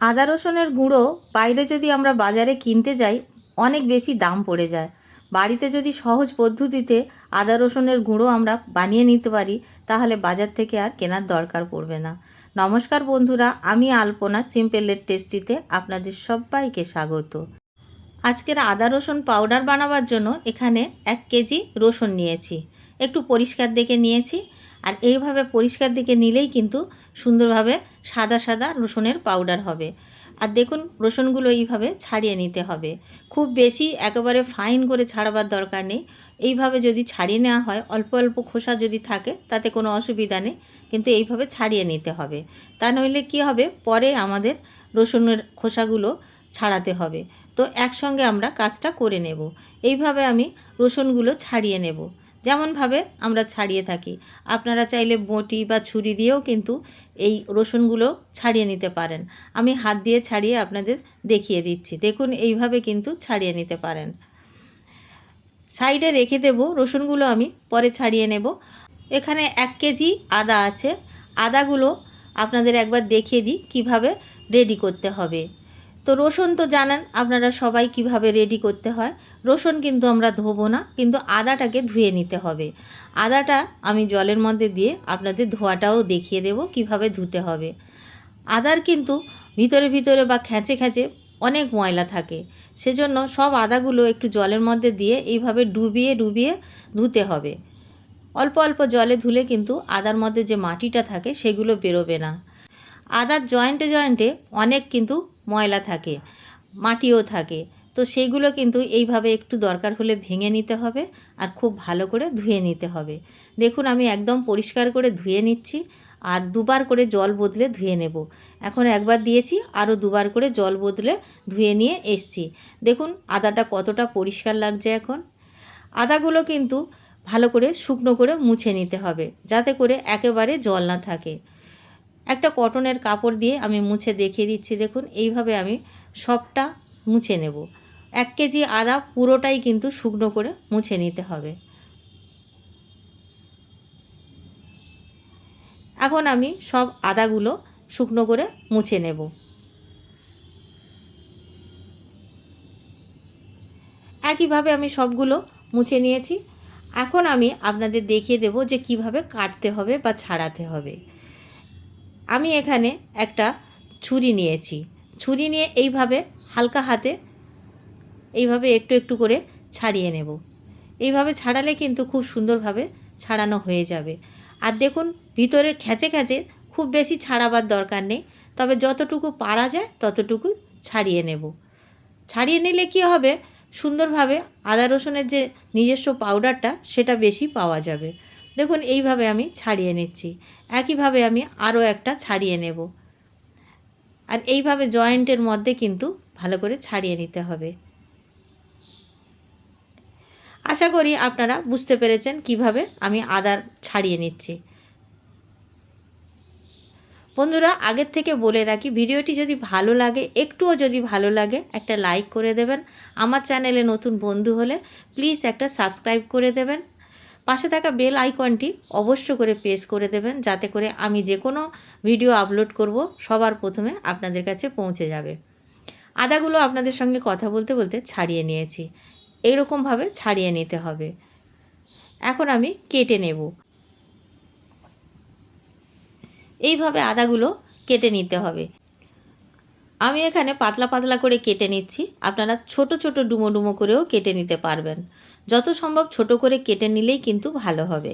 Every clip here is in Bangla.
আদা রসুনের গুঁড়ো বাইরে যদি আমরা বাজারে কিনতে যাই, অনেক বেশি দাম পড়ে যায়। বাড়িতে যদি সহজ পদ্ধতিতে আদা রসুনের গুঁড়ো আমরা বানিয়ে নিতে পারি, তাহলে বাজার থেকে আর কেনার দরকার পড়বে না। নমস্কার বন্ধুরা, আমি আলপনা সিম্পলের টেস্টিতে আপনাদের সবাইকে স্বাগত। আজকের আদা রসুন পাউডার বানাবার জন্য এখানে এক কেজি রসুন নিয়েছি। একটু পরিষ্কার দেখে নিয়েছি। আর এইভাবে পরিষ্কার দিকে নিলেই কিন্তু সুন্দরভাবে সাদা সাদা রসুনের পাউডার হবে। আর দেখুন, রসুনগুলো এইভাবে ছাড়িয়ে নিতে হবে। খুব বেশি একেবারে ফাইন করে ছাড়াবার দরকার নেই। এইভাবে যদি ছাড়িয়ে নেওয়া হয়, অল্প অল্প খোসা যদি থাকে, তাতে কোনো অসুবিধা নেই। কিন্তু এইভাবে ছাড়িয়ে নিতে হবে। তা নইলে কী হবে? পরে আমাদের রসুনের খোসাগুলো ছাড়াতে হবে। তো একসঙ্গে আমরা কাজটা করে নেব। এইভাবে আমি রসুনগুলো ছাড়িয়ে নেব। যেমনভাবে আমরা ছাড়িয়ে থাকি। আপনারা চাইলে বটি বা ছুরি দিয়েও কিন্তু এই রসুনগুলো ছাড়িয়ে নিতে পারেন। আমি হাত দিয়ে ছাড়িয়ে আপনাদের দেখিয়ে দিচ্ছি। দেখুন, এইভাবে কিন্তু ছাড়িয়ে নিতে পারেন। সাইডে রেখে দেব রসুনগুলো আমি, পরে ছাড়িয়ে নেব। এখানে এক কেজি আদা আছে। আদাগুলো আপনাদের একবার দেখিয়ে দিই কীভাবে রেডি করতে হবে। তো রসুন তো জানেন আপনারা সবাই কীভাবে রেডি করতে হয়। রসুন কিন্তু আমরা ধোবো না, কিন্তু আদাটাকে ধুয়ে নিতে হবে। আদাটা আমি জলের মধ্যে দিয়ে আপনাদের ধোয়াটাও দেখিয়ে দেব কীভাবে ধুতে হবে। আদার কিন্তু ভিতরে ভিতরে বা খ্যাঁচে খ্যাঁচে অনেক ময়লা থাকে, সেজন্য সব আদাগুলো একটু জলের মধ্যে দিয়ে এইভাবে ডুবিয়ে ডুবিয়ে ধুতে হবে। অল্প অল্প জলে ধুলে কিন্তু আদার মধ্যে যে মাটিটা থাকে সেগুলো বেরোবে না। আদার জয়েন্টে জয়েন্টে অনেক কিন্তু ময়লা থাকে, মাটিও থাকে। তো সেইগুলো কিন্তু এইভাবে একটু দরকার হলে ভেঙে নিতে হবে আর খুব ভালো করে ধুয়ে নিতে হবে। দেখুন, আমি একদম পরিষ্কার করে ধুয়ে নিচ্ছি আর দুবার করে জল বদলে ধুয়ে নেব। এখন একবার দিয়েছি, আরও দুবার করে জল বদলে ধুয়ে নিয়ে এসছি। দেখুন, আদাটা কতটা পরিষ্কার লাগছে এখন। আদাগুলো কিন্তু ভালো করে শুকনো করে মুছে নিতে হবে, যাতে করে একেবারে জল না থাকে। একটা কটনের কাপড় দিয়ে আমি মুছে দেখিয়ে দিচ্ছি। দেখুন, এইভাবে আমি সবটা মুছে নেব। এক কেজি আদা পুরোটাই কিন্তু শুকনো করে মুছে নিতে হবে। এখন আমি সব আদাগুলো শুকনো করে মুছে নেব। একইভাবে আমি সবগুলো মুছে নিয়েছি। এখন আমি আপনাদের দেখিয়ে দেব যে কীভাবে কাটতে হবে বা ছাড়াতে হবে। আমি এখানে একটা ছুরি নিয়েছি। ছুরি নিয়ে এইভাবে হালকা হাতে এইভাবে একটু একটু করে ছাড়িয়ে নেব। এইভাবে ছাড়ালে কিন্তু খুব সুন্দরভাবে ছাড়ানো হয়ে যাবে। আর দেখুন, ভিতরে খ্যাঁচে খ্যাঁচে খুব বেশি ছাড়াবার দরকার নেই, তবে যতটুকু পারা যায় ততটুকু ছাড়িয়ে নেব। ছাড়িয়ে নিলে কি হবে? সুন্দরভাবে আদা রসুনের যে নিজস্ব পাউডারটা সেটা বেশি পাওয়া যাবে। দেখুন, এইভাবে আমি ছাড়িয়ে নিচ্ছি। একইভাবে আমি আরও একটা ছাড়িয়ে নেব। আর এইভাবে জয়েন্টের মধ্যে কিন্তু ভালো করে ছাড়িয়ে নিতে হবে। আশা করি আপনারা বুঝতে পেরেছেন কীভাবে আমি আদার ছাড়িয়ে নিচ্ছি। বন্ধুরা, আগের থেকে বলে রাখি, ভিডিওটি যদি ভালো লাগে, একটুও যদি ভালো লাগে, একটা লাইক করে দেবেন। আমার চ্যানেলে নতুন বন্ধু হলে প্লিজ একটা সাবস্ক্রাইব করে দেবেন। পাশে থাকা বেল আইকনটি অবশ্য করে প্রেস করে দেবেন, যাতে করে আমি যে কোনো ভিডিও আপলোড করব, সবার প্রথমে আপনাদের কাছে পৌঁছে যাবে। আদাগুলো আপনাদের সঙ্গে কথা বলতে বলতে ছাড়িয়ে নিয়েছি। এইরকমভাবে ছাড়িয়ে নিতে হবে। এখন আমি কেটে নেব। এইভাবে আদাগুলো কেটে নিতে হবে। আমি এখানে পাতলা পাতলা করে কেটে নিচ্ছি। আপনারা ছোট ছোট ডুমো ডুমো করেও কেটে নিতে পারবেন। যত সম্ভব ছোট করে কেটে নিলেই কিন্তু ভালো হবে।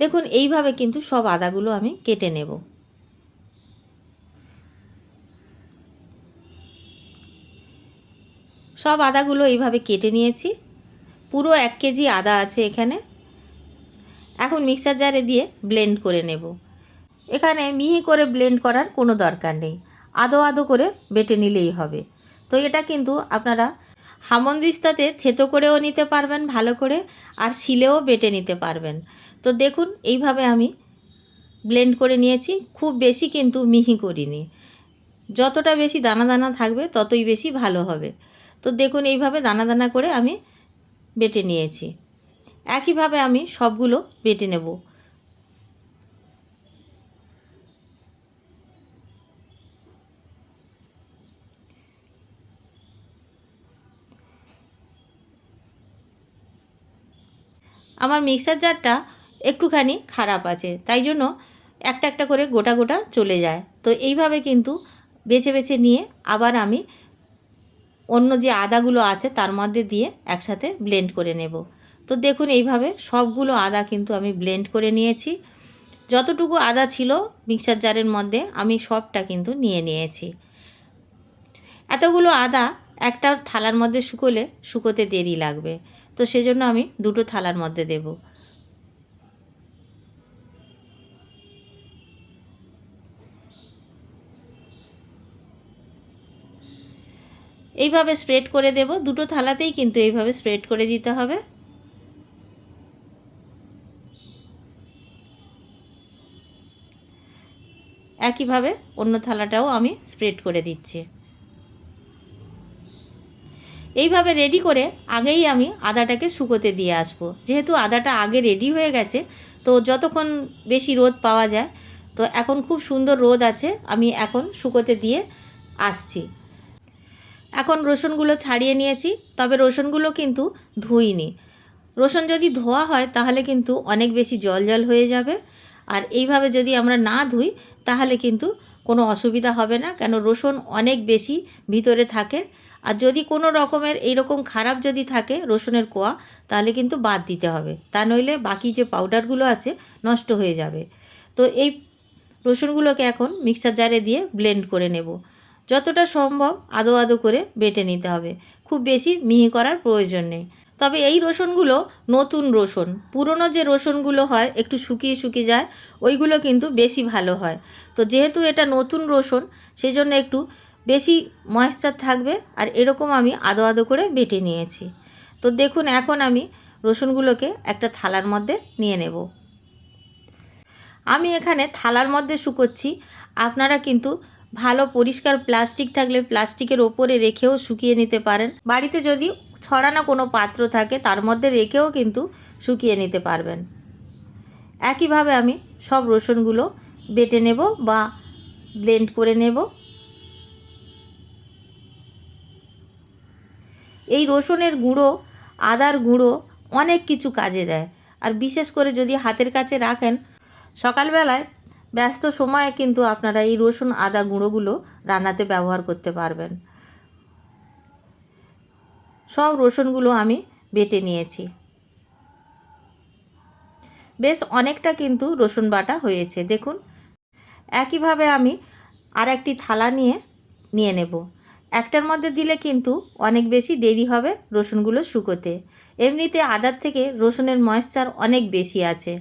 দেখুন, এইভাবে কিন্তু সব আদাগুলো আমি কেটে নেব। সব আদাগুলো এইভাবে কেটে নিয়েছি। পুরো এক কেজি আদা আছে এখানে। এখন মিক্সার জারে দিয়ে ব্লেন্ড করে নেব। এখানে মিহি করে ব্লেন্ড করার কোনো দরকার নেই। আদো আদো করে বেটে নিলেই হবে। তো এটা কিন্তু আপনারা হামন্দিস্তাতে থেতো করেও নিতে পারবেন, ভালো করে, আর শিলেও বেটে নিতে পারবেন। তো দেখুন, এইভাবে আমি ব্লেন্ড করে নিয়েছি। খুব বেশি কিন্তু মিহি করিনি। যতটা বেশি দানা দানা থাকবে, ততই বেশি ভালো হবে। তো দেখুন, এইভাবে দানা দানা করে আমি বেটে নিয়েছি। একইভাবে আমি সবগুলো বেটে নেব। আমার মিক্সার জারটা একটুখানি খারাপ আছে, তাই জন্য একটা একটা করে গোটা গোটা চলে যায়। তো এইভাবে কিন্তু বেছে বেছে নিয়ে আবার আমি অন্য যে আদাগুলো আছে তার মধ্যে দিয়ে একসাথে ব্লেন্ড করে নেব। তো দেখুন এইভাবে সবগুলো আদা কিন্তু আমি ব্লেন্ড করে নিয়েছি। যতটুকু আদা ছিল মিক্সার জারের মধ্যে আমি সবটা কিন্তু নিয়ে নিয়েছি। এতগুলো আদা একটা থালার মধ্যে শুকোলে শুকোতে দেরি লাগবে। তো সেজন্য আমি দুটো থালার মধ্যে দেব। এইভাবে স্প্রেড করে দেব। দুটো থালাতেই কিন্তু এইভাবে স্প্রেড করে দিতে হবে। একইভাবে অন্য থালাটাও আমি স্প্রেড করে দিচ্ছি। এইভাবে রেডি করে আগেই আমি আদাটাকে শুকোতে দিয়ে আসব। যেহেতু আদাটা আগে রেডি হয়ে গেছে, তো যতক্ষণ বেশি রোদ পাওয়া যায়, তো এখন খুব সুন্দর রোদ আছে, আমি এখন শুকোতে দিয়ে আসছি। এখন রসুনগুলো ছাড়িয়ে নিয়েছি, তবে রসুনগুলো কিন্তু ধুইনি। রসুন যদি ধোয়া হয়, তাহলে কিন্তু অনেক বেশি জল জল হয়ে যাবে। আর এইভাবে যদি আমরা না ধুই, তাহলে কিন্তু কোনো অসুবিধা হবে না, কেন রসুন অনেক বেশি ভিতরে থাকে। আর যদি কোনো রকমের এইরকম খারাপ যদি থাকে রসুনের কোয়া, তাহলে কিন্তু বাদ দিতে হবে। তা নইলে বাকি যে পাউডারগুলো আছে নষ্ট হয়ে যাবে। তো এই রসুনগুলোকে এখন মিক্সার জারে দিয়ে ব্লেন্ড করে নেব। যতটা সম্ভব আদো আদো করে বেটে নিতে হবে। খুব বেশি মিহি করার প্রয়োজন নেই। তবে এই রসুনগুলো নতুন রসুন, পুরনো যে রসুনগুলো হয়, একটু শুকিয়ে শুকিয়ে যায়, ওইগুলো কিন্তু বেশি ভালো হয়। তো যেহেতু এটা নতুন রসুন সেই জন্য একটু বেশি ময়েশ্চার থাকবে আর এরকম আমি আদো আদো করে বেটে নিয়েছি। তো দেখুন, এখন আমি রসুনগুলোকে একটা থালার মধ্যে নিয়ে নেব। আমি এখানে থালার মধ্যে শুকোচ্ছি। আপনারা কিন্তু ভালো পরিষ্কার প্লাস্টিক থাকলে প্লাস্টিকের ওপরে রেখেও শুকিয়ে নিতে পারেন। বাড়িতে যদি ছড়ানো কোনো পাত্র থাকে, তার মধ্যে রেখেও কিন্তু শুকিয়ে নিতে পারবেন। একইভাবে আমি সব রসুনগুলো বেটে নেব বা ব্লেন্ড করে নেব। এই রসুনের গুঁড়ো, আদার গুঁড়ো অনেক কিছু কাজে দেয়। আর বিশেষ করে যদি হাতের কাছে রাখেন, সকালবেলায় ব্যস্ত সময়ে কিন্তু আপনারা এই রসুন, আদা গুঁড়োগুলো রান্নাতে ব্যবহার করতে পারবেন। সব রসুনগুলো আমি বেটে নিয়েছি। বেশ অনেকটা কিন্তু রসুন বাটা হয়েছে। দেখুন, একইভাবে আমি আর একটি থালা নিয়ে নিয়ে নেব। একটার মধ্যে দিলে কিন্তু অনেক বেশি দেরি হবে রসুনগুলো শুকোতে। এমনিতে আদার থেকে রসুনের ময়েশ্চার অনেক বেশি আছে।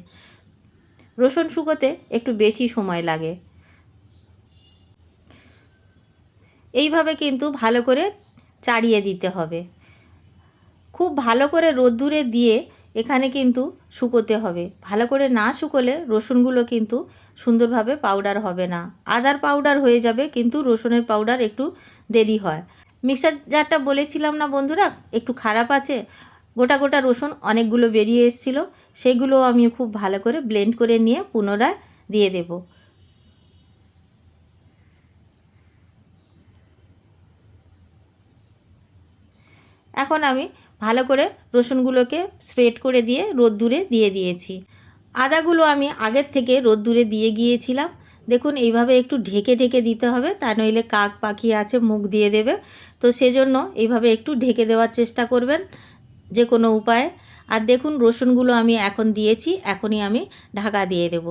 রসুন শুকোতে একটু বেশি সময় লাগে। এইভাবে কিন্তু ভালো করে চাড়িয়ে দিতে হবে। খুব ভালো করে রোদ্দুরে দিয়ে এখানে কিন্তু শুকোতে হবে। ভালো করে না শুকোলে রসুনগুলো কিন্তু সুন্দরভাবে পাউডার হবে না। আদার পাউডার হয়ে যাবে, কিন্তু রসুনের পাউডার একটু দেরি হয়। মিক্সার জারটা বলেছিলাম না বন্ধুরা, একটু খারাপ আছে। গোটা গোটা রসুন অনেকগুলো বেরিয়ে এসেছিল, সেগুলো আমি খুব ভালো করে ব্লেন্ড করে নিয়ে পুনরায় দিয়ে দেব। এখন আমি ভালো করে রসুনগুলোকে স্প্রেড করে দিয়ে রোদ্দুরে দিয়ে দিয়েছি। আদাগুলো আমি আগের থেকে রোদ্দুরে দিয়ে গিয়েছিলাম। দেখুন, এইভাবে একটু ঢেকে ঢেকে দিতে হবে, তা নইলে কাক পাখি আছে, মুখ দিয়ে দেবে। তো সেজন্য এইভাবে একটু ঢেকে দেওয়ার চেষ্টা করবেন যে কোনো উপায়ে। আর দেখুন, রসুনগুলো আমি এখন দিয়েছি, এখনই আমি ঢাকা দিয়ে দেব।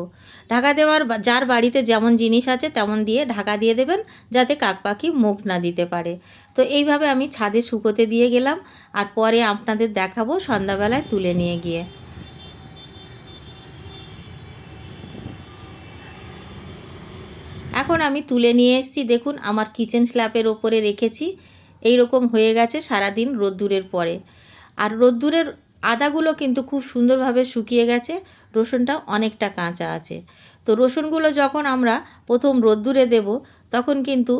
ঢাকা দেওয়ার যার বাড়িতে যেমন জিনিস আছে, তেমন দিয়ে ঢাকা দিয়ে দেবেন, যাতে কাক পাখি মুখ না দিতে পারে। তো এইভাবে আমি ছাদে শুকোতে দিয়ে গেলাম আর পরে আপনাদের দেখাবো সন্ধ্যাবেলায় তুলে নিয়ে গিয়ে। এখন আমি তুলে নিয়ে এসেছি, দেখুন আমার কিচেন স্ল্যাপের ওপরে রেখেছি। এই রকম হয়ে গেছে সারাদিন রোদ্দুরের পরে। আর রোদ্দুরের আদাগুলো কিন্তু খুব সুন্দরভাবে শুকিয়ে গেছে, রসুনটা অনেকটা কাঁচা আছে। তো রসুনগুলো যখন আমরা প্রথম রোদ্দুরে দেব, তখন কিন্তু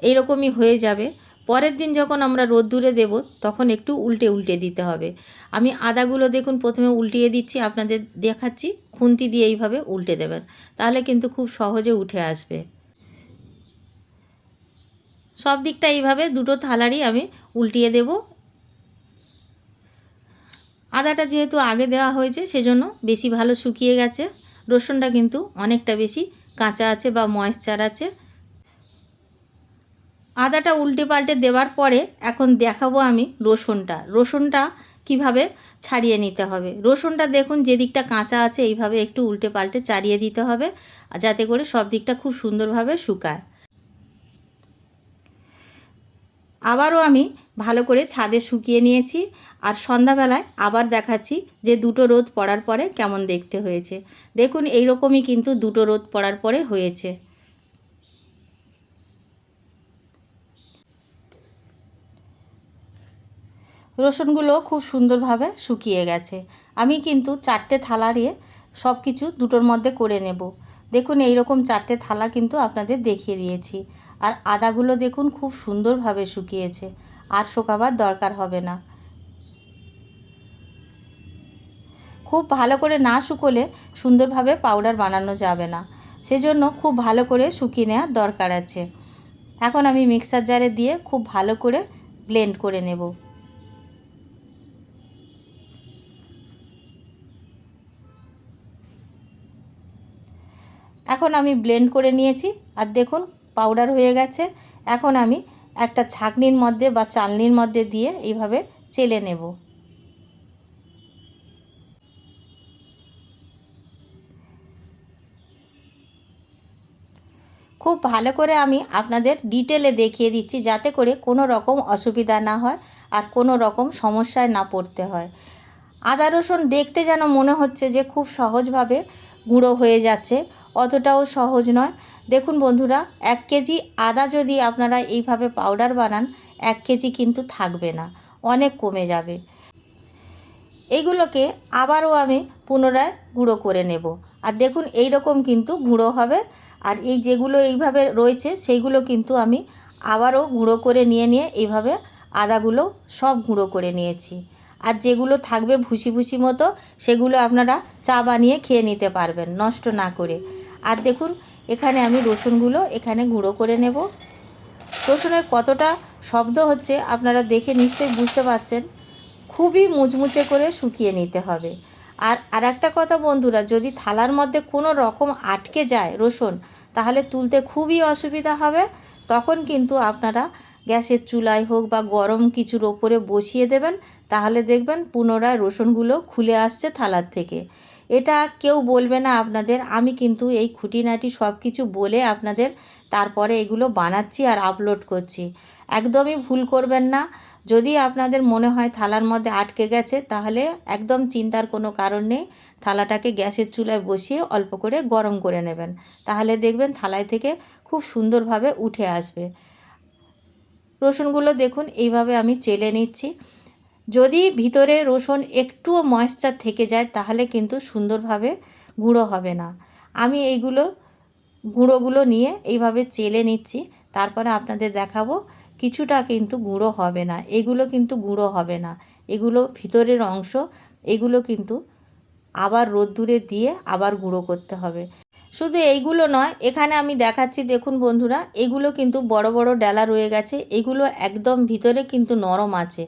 এইরকমই হয়ে যাবে। পরের দিন যখন আমরা রোদ্দুরে দেব, তখন একটু উল্টে উল্টে দিতে হবে। আমি আদাগুলো দেখুন, প্রথমে উল্টিয়ে দিচ্ছি, আপনাদের দেখাচ্ছি, খুন্তি দিয়ে এইভাবে উল্টে দেবেন। তাহলে কিন্তু খুব সহজে উঠে আসবে। সব দিকটা এইভাবে দুটো থালারই আমি উল্টিয়ে দেব। আদাটা যেহেতু আগে দেওয়া হয়েছে, সেজন্য বেশি ভালো শুকিয়ে গেছে। রসুনটা কিন্তু অনেকটা বেশি কাঁচা আছে বা ময়েশ্চার আছে। আদাটা উল্টে পাল্টে দেওয়ার পরে এখন দেখাবো আমি রসুনটা। রসুনটা কীভাবে ছাড়িয়ে নিতে হবে? রসুনটা দেখুন যে দিকটা কাঁচা আছে, এইভাবে একটু উল্টে পাল্টে চাড়িয়ে দিতে হবে যাতে করে সব দিকটা খুব সুন্দরভাবে শুকায়। আবারও আমি ভালো করে ছাদে শুকিয়ে নিয়েছি, আর সন্ধ্যাবেলায় আবার দেখাচ্ছি যে দুটো রোদ পড়ার পরে কেমন দেখতে হয়েছে। দেখুন এই রকমই কিন্তু দুটো রোদ পড়ার পরে হয়েছে। রসুনগুলো খুব সুন্দরভাবে শুকিয়ে গেছে। আমি কিন্তু চারটে থালা দিয়ে সব কিছু দুটোর মধ্যে করে নেব। দেখুন এই রকম চারটে থালা কিন্তু আপনাদের দেখিয়ে দিয়েছি। আর আদাগুলো দেখুন, খুব সুন্দরভাবে শুকিয়েছে। আর শুকাবার দরকার হবে না। খুব ভালো করে না শুকোলে সুন্দরভাবে পাউডার বানানো যাবে না। সেজন্য খুব ভালো করে শুকিয়ে নেওয়ার দরকার আছে। এখন আমি মিক্সার জারে দিয়ে খুব ভালো করে ব্লেন্ড করে নেব। এখন আমি ব্লেন্ড করে নিয়েছি, আর দেখুন পাউডার হয়ে গেছে। এখন আমি একটা ছাকনির মধ্যে বা চালনির মধ্যে দিয়ে এইভাবে চেলে নেব। খুব ভালো করে আমি আপনাদের ডিটেলে দেখিয়ে দিচ্ছি, যাতে করে কোনো রকম অসুবিধা না হয় আর কোনো রকম সমস্যায় না পড়তে হয়। আদা রসুন দেখতে যেন মনে হচ্ছে যে খুব সহজভাবে গুঁড়ো হয়ে যাচ্ছে, অতটাও সহজ নয়। দেখুন বন্ধুরা, এক কেজি আদা যদি আপনারা এইভাবে পাউডার বানান, এক কেজি কিন্তু থাকবে না, অনেক কমে যাবে। এইগুলোকে আবারও আমি পুনরায় গুঁড়ো করে নেব। আর দেখুন এই রকম কিন্তু গুঁড়ো হবে। আর এই যেগুলো এইভাবে রয়েছে সেইগুলো কিন্তু আমি আবারও গুঁড়ো করে নিয়ে নিয়ে এইভাবে আদাগুলো সব গুঁড়ো করে নিয়েছি। আর যেগুলো থাকবে ভুসি ভুসি মতো, সেগুলো আপনারা চা বানিয়ে খেয়ে নিতে পারবেন, নষ্ট না করে। আর দেখুন, এখানে আমি রসুনগুলো এখানে গুঁড়ো করে নেব। রসুনের কতটা শব্দ হচ্ছে আপনারা দেখে নিশ্চয়ই বুঝতে পারছেন। খুবই মুচমুচে করে শুকিয়ে নিতে হবে। আর আর একটা কথা বন্ধুরা, যদি থালার মধ্যে কোনো রকম আটকে যায় রসুন, তাহলে তুলতে খুবই অসুবিধা হবে। তখন কিন্তু আপনারা গ্যাসের চুলায় হোক বা গরম কিছুর ওপরে বসিয়ে দেবেন, তাহলে দেখবেন পুনরায় রসুনগুলো খুলে আসছে থালার থেকে। এটা কেউ বলবে না আপনাদের, আমি কিন্তু এই খুঁটিনাটি সব কিছু বলে আপনাদের তারপরে এগুলো বানাচ্ছি আর আপলোড করছি। একদমই ভুল করবেন না। যদি আপনাদের মনে হয় থালার মধ্যে আটকে গেছে, তাহলে একদম চিন্তার কোনো কারণ নেই। থালাটাকে গ্যাসের চুলায় বসিয়ে অল্প করে গরম করে নেবেন। তাহলে দেখবেন থালায় থেকে খুব সুন্দরভাবে উঠে আসবে। রসুনগুলো দেখুন, এইভাবে আমি চেলে নিচ্ছি। যদি ভিতরে রসুন একটুও ময়েশ্চার থেকে যায়, তাহলে কিন্তু সুন্দরভাবে গুঁড়ো হবে না। আমি এইগুলো, গুঁড়োগুলো নিয়ে এইভাবে চেলে নিচ্ছি। তারপরে আপনাদের দেখাবো, কিছুটা কিন্তু গুঁড়ো হবে না। এগুলো কিন্তু গুঁড়ো হবে না। এগুলো ভিতরের অংশ, এগুলো কিন্তু আবার রোদ্দুরে দিয়ে আবার গুঁড়ো করতে হবে। শুধু এইগুলো নয়, এখানে আমি দেখাচ্ছি, দেখুন বন্ধুরা, এগুলো কিন্তু বড় বড় ডালা রয়ে গেছে, এগুলো একদম ভিতরে কিন্তু নরম আছে,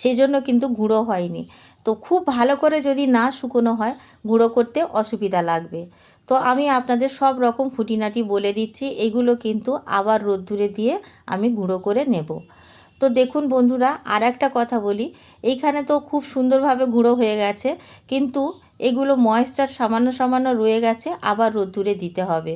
সেজন্য কিন্তু গুঁড়ো হয়নি। তো খুব ভালো করে যদি না শুকনো হয়, গুঁড়ো করতে অসুবিধা লাগবে। তো আমি আপনাদের সব রকম খুঁটিনাটি বলে দিচ্ছি, এগুলো কিন্তু আবার রোদ্দুরে দিয়ে আমি গুঁড়ো করে নেব। তো দেখুন বন্ধুরা আর একটা কথা বলি, এইখানে তো খুব সুন্দরভাবে গুঁড়ো হয়ে গেছে, কিন্তু এগুলো ময়েশ্চার সামান্য সামান্য রয়ে গেছে, আবার রোদ্দুরে দিতে হবে।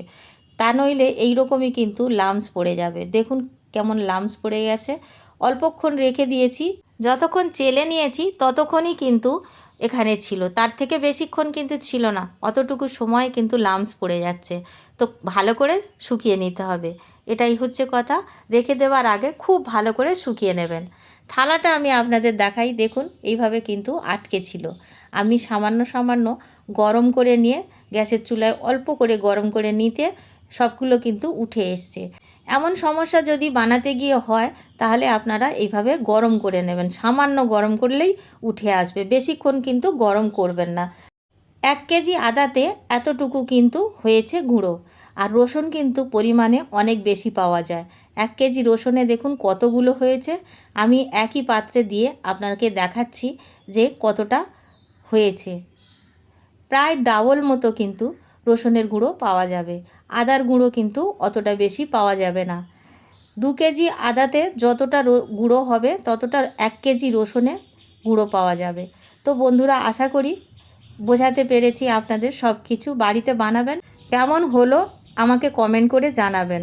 তা নইলে এই রকমই কিন্তু লামস পড়ে যাবে। দেখুন কেমন লামস পড়ে গেছে। অল্পক্ষণ রেখে দিয়েছি। যতক্ষণ চেলে নিয়েছি, ততক্ষণই কিন্তু এখানে ছিল। তার থেকে বেশিক্ষণ কিন্তু ছিল না। অতটুকু সময় কিন্তু লামস পড়ে যাচ্ছে। তো ভালো করে শুকিয়ে নিতে হবে। এটাই হচ্ছে কথা। রেখে দেওয়ার আগে খুব ভালো করে শুকিয়ে নেবেন। থালাটা আমি আপনাদের দেখাই। দেখুন, এইভাবে কিন্তু আটকে ছিল। আমি সামান্য সামান্য গরম করে নিয়ে গ্যাসের চুলায় অল্প করে গরম করে নিতে সবগুলো কিন্তু উঠে এসছে। এমন সমস্যা যদি বানাতে গিয়ে হয়, তাহলে আপনারা এইভাবে গরম করে নেবেন। সামান্য গরম করলেই উঠে আসবে। বেশিক্ষণ কিন্তু গরম করবেন না। এক কেজি আদাতে এতটুকু কিন্তু হয়েছে গুঁড়ো। আর রসুন কিন্তু পরিমাণে অনেক বেশি পাওয়া যায়। এক কেজি রসুনে দেখুন কতগুলো হয়েছে। আমি একই পাত্রে দিয়ে আপনাকে দেখাচ্ছি যে কতটা হয়েছে। প্রায় ডাবল মতো কিন্তু রসুনের গুঁড়ো পাওয়া যাবে। আদার গুঁড়ো কিন্তু অতটা বেশি পাওয়া যাবে না। দু কেজি আদাতে যতটা গুঁড়ো হবে, ততটা এক কেজি রসুনে গুঁড়ো পাওয়া যাবে। তো বন্ধুরা, আশা করি বোঝাতে পেরেছি আপনাদের সব কিছু বাড়িতে বানাবেন, কেমন হলো আমাকে কমেন্ট করে জানাবেন।